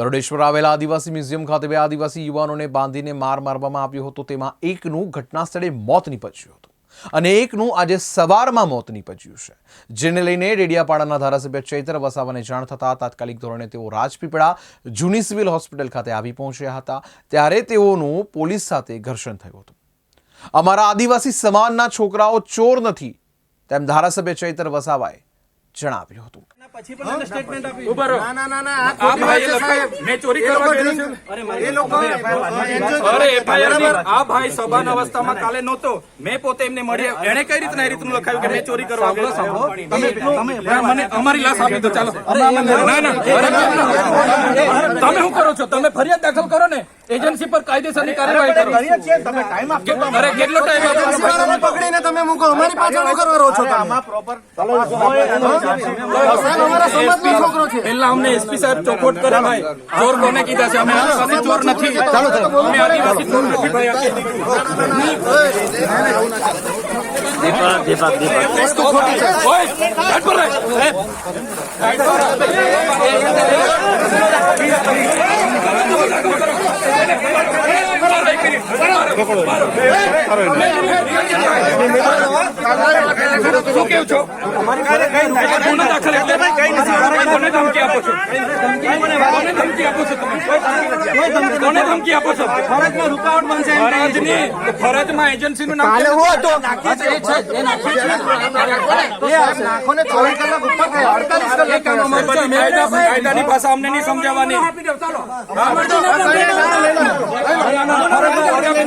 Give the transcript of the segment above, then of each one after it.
ગરુડેશ્વર આવેલા આદિવાસી મ્યુઝિયમ ખાતે બે આદિવાસી યુવાનોને બાંધીને માર મારવામાં આવ્યો હતો. તેમાં એકનું ઘટના સ્થળે મોત નીપજ્યું હતું અને એકનું આજે સવારમાં મોત નીપજ્યું છે. જેને લઈને ડેડિયાપાડાના ધારાસભ્ય ચૈત્ર વસાવાને જાણ થતાં તાત્કાલિક ધોરણે તેઓ રાજપીપળા જૂની સિવિલ હોસ્પિટલ ખાતે આવી પહોંચ્યા હતા. ત્યારે તેઓનું પોલીસ સાથે ઘર્ષણ થયું હતું. અમારા આદિવાસી સમાજના છોકરાઓ ચોર નથી તેમ ધારાસભ્ય ચૈતર વસાવાએ જણાવ્યું હતું. પછી પણ સ્ટેટમેન્ટ આપ્યું ઊભા રહો. ના ના ના ના આ આ ખોટી વાત સાહેબ. મેં ચોરી કરવા લોકો ગયેલો drink- એ લોકો અરે કરે છે, FIR ની બરાબર? આ ભાઈ સભાન અવસ્થામાં કાલે નહોતો મેં પોતે એમને મળી એને કઈ રીતના એ રીતનું લખાયું કે મેં ચોરી કરવા ગયો છું? તમે તમે મને અમારી લાશ આપી દો ચાલો ના ના તમે શું કરો છો તમે ફરિયાદ દાખલ કરો ને એજન્સી પર કાયદેસરની કાર્યવાહી કરો તમે અરે કેટલો ટાઈમ આપો પકડીને તમે મૂકો અમારી પાછળ કરો રહો છો તમે? સાહેબ, પેલા અમને એસપી સાહેબ ચોખોટ કરે ભાઈ. ચોર કોને કીધા છે? અમે આદિવાસી ચોર નથી. અમે આદિવાસી ચોર નથી ભાઈ દીપક વસ્તુ ધમકી આપો છો કોને ધમકી આપો છો ફરજમાં એજન્સીનું નામ કાલે હું. કાયદાની ભાષા અમને નહીં સમજાવવાની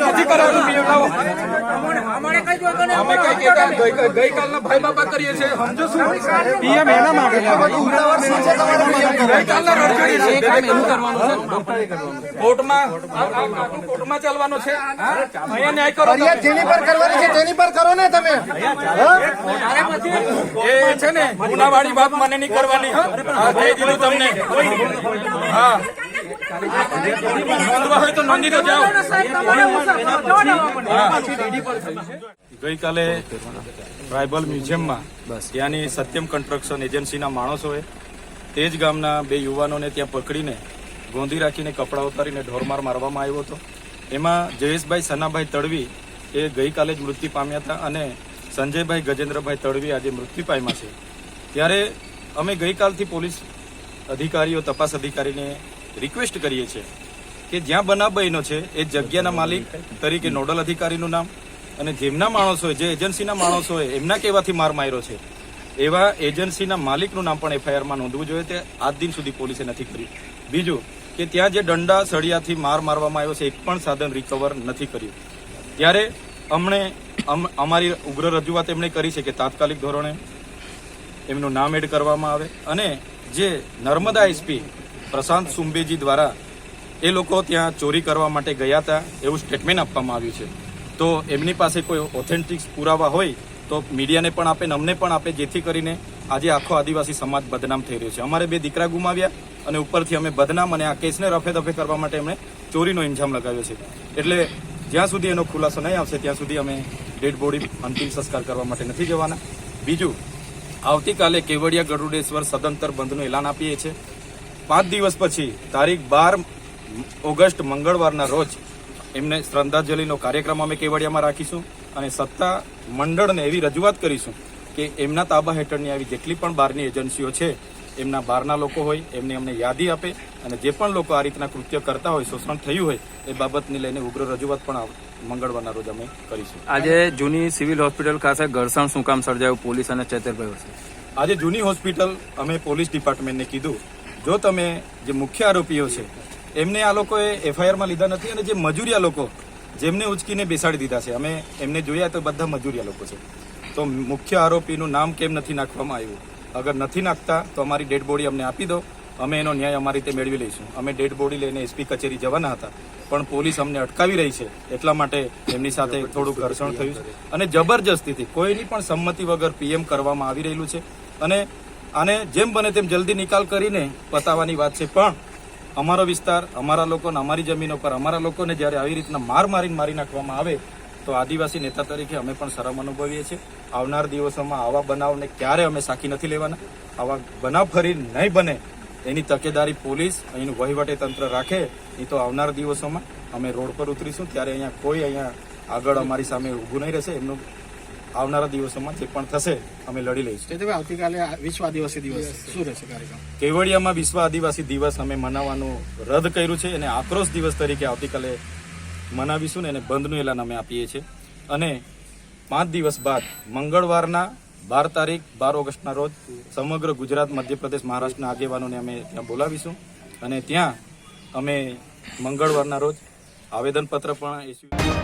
નથી કરાવવાનું. અમે ગઈકાલના ભાઈ બાપા કરીએ છીએ. સમજો શું? પીએમ એના માટે ગઈકાલના છે. કોર્ટમાં કોર્ટમાં ચાલવાનો છે? અહીંયા ન્યાય કરો જેની પર કરવાની છે તેની પર કરો ને તમે. એ છે ને ગુનાવાળી વાત મને નહીં કરવાની. હા કહી દીધું તમને. હા. ગઈકાલે ટ્રાઇબલ મ્યુઝિયમમાં ત્યાંની સત્યમ કન્સ્ટ્રક્શન એજન્સીના માણસોએ તે જ ગામના બે યુવાનોને ત્યાં પકડીને ગોંધી રાખીને કપડાં ઉતારીને ઢોરમાર મારવામાં આવ્યો હતો. એમાં જયેશભાઈ સનાભાઈ તડવી એ ગઈકાલે જ મૃત્યુ પામ્યા હતા અને સંજયભાઈ ગજેન્દ્રભાઈ તડવી આજે મૃત્યુ પામ્યા છે. ત્યારે અમે ગઈકાલથી પોલીસ અધિકારીઓ, તપાસ અધિકારીને રિક્વેસ્ટ કરીએ છીએ કે જ્યાં બનાવ બન્યો છે, એ જગ્યાના માલિક તરીકે નોડલ અધિકારીનું નામ અને જેમના માણસોએ જે એજન્સીના માણસોએ એમના કહેવાથી માર માર્યો છે. એવા એજન્સીના માલિકનું નામ પણ એફઆઈઆરમાં નોંધવું જોઈએ. તે આજ દિન સુધી પોલીસે નથી કર્યું. બીજું કે ત્યાં જે દંડા, સળિયાથી માર મારવામાં આવ્યો છે એક પણ સાધન રિકવર નથી કર્યું. ત્યારે અમને, અમ- અમારી ઉગ્ર રજૂઆત એમણે કરી છે કે તાત્કાલિક ધોરણે એમનું નામ એડ કરવામાં આવે અને જે નર્મદા એસપી પ્રશાંત સુંબેજી દ્વારા એ લોકો ત્યાં ચોરી કરવા માટે ગયા હતા એવું સ્ટેટમેન્ટ આપવામાં આવ્યું છે. તો એમની પાસે કોઈ ઓથેન્ટિક પુરાવા હોય તો મીડિયાને પણ આપે ને અમને પણ આપે, જેથી કરીને આજે આખો આદિવાસી સમાજ બદનામ થઈ રહ્યો છે. અમારે બે દીકરા ગુમાવ્યા અને ઉપરથી અમે બદનામ અને આ કેસને રફે દફે કરવા માટે એમણે ચોરીનો ઇન્જામ લગાવ્યો છે. એટલે જ્યાં સુધી એનો ખુલાસો નહીં આવશે, ત્યાં સુધી અમે ડેડ બોડી અંતિમ સંસ્કાર કરવા માટે નથી જવાના. બીજું, આવતીકાલે કેવડિયા ગરુડેશ્વર સદંતર બંધનું એલાન આપીએ છીએ. પાંચ દિવસ પછી તારીખ બાર ઓગસ્ટ મંગળવારના રોજ એમને શ્રદ્ધાંજલિનો કાર્યક્રમ અમે કેવડિયામાં રાખીશું અને સત્તા મંડળને એવી રજૂઆત કરીશું કે એમના તાબા હેઠળની આવી જેટલી પણ બહારની એજન્સીઓ છે એમના બહારના લોકો હોય એમને અમને યાદી આપે અને જે પણ લોકો આ રીતના કૃત્ય કરતા હોય શોષણ થયું હોય એ બાબતને લઈને ઉગ્ર રજૂઆત પણ મંગળવારના રોજ અમે કરીશું. આજે જૂની સિવિલ હોસ્પિટલ ખાતે ઘર્ષણ શું કામ સર્જાયું? પોલીસ અને ચેતરભાઈ વચ્ચે આજે જૂની હોસ્પિટલ અમે પોલીસ ડિપાર્ટમેન્ટને કીધું જો તમે જે મુખ્ય આરોપીઓ છે, એમને આ લોકોએ એફઆઈઆરમાં લીધા નથી અને જે મજૂરિયા લોકો જેમને ઉચકીને બેસાડી દીધા છે, અમે એમને જોયા તો બધા મજૂરિયા લોકો છે. તો મુખ્ય આરોપીનું નામ કેમ નથી નાખવામાં આવ્યું? અગર નથી નાખતા તો અમારી ડેડ બોડી અમને આપી દો, અમે એનો ન્યાય અમારી રીતે મેળવી લઈશું. અમે ડેડ બોડી લઈને એસપી કચેરી જવાના હતા, પણ પોલીસ અમને અટકાવી રહી છે, એટલા માટે એમની સાથે થોડું ઘર્ષણ થયું છે. અને જબરજસ્તીથી કોઈની પણ સંમતિ વગર પીએમ કરવામાં આવી રહેલું છે. અને આને જેમ બને તેમ જલ્દી નિકાલ કરીને પતાવવાની વાત છે. પણ અમારો વિસ્તાર, અમારા લોકોને, અમારી જમીનો પર, અમારા લોકોને જ્યારે આવી રીતના માર મારીને મારી નાખવામાં આવે, તો આદિવાસી નેતા તરીકે અમે પણ શરમ અનુભવીએ છીએ. આવનાર દિવસોમાં આવા બનાવને ક્યારે અમે સાખી નથી લેવાના? આવા બનાવ ફરી નહીં બને. એની તકેદારી પોલીસ અહીંનું વહીવટી તંત્ર રાખે, એ તો આવનાર દિવસોમાં અમે રોડ પર ઉતરીશું. ત્યારે અહીંયા કોઈ અહીંયા આગળ અમારી સામે ઊભું નહીં રહેશે. એમનું આવનારા દિવસોમાં જે પણ થશે અમે લડી લઈશું. ચેતનભાઈ આવતીકાલે વિશ્વ આદિવાસી દિવસ શું રહેશે કાર્યક્રમ? કેવડિયામાં વિશ્વ આદિવાસી દિવસ અમે મનાવવાનું રદ કર્યું છે અને આક્રોશ દિવસ તરીકે આવતીકાલે મનાવીશું ને એને બંધનું એલાન અમે આપીએ છીએ. અને પાંચ દિવસ બાદ મંગળવારના બાર તારીખ બાર ઓગસ્ટના રોજ સમગ્ર ગુજરાત મધ્યપ્રદેશ મહારાષ્ટ્રના આગેવાનોને અમે ત્યાં બોલાવીશું. અને ત્યાં અમે મંગળવારના રોજ આવેદનપત્ર પણ ઇસ્યુ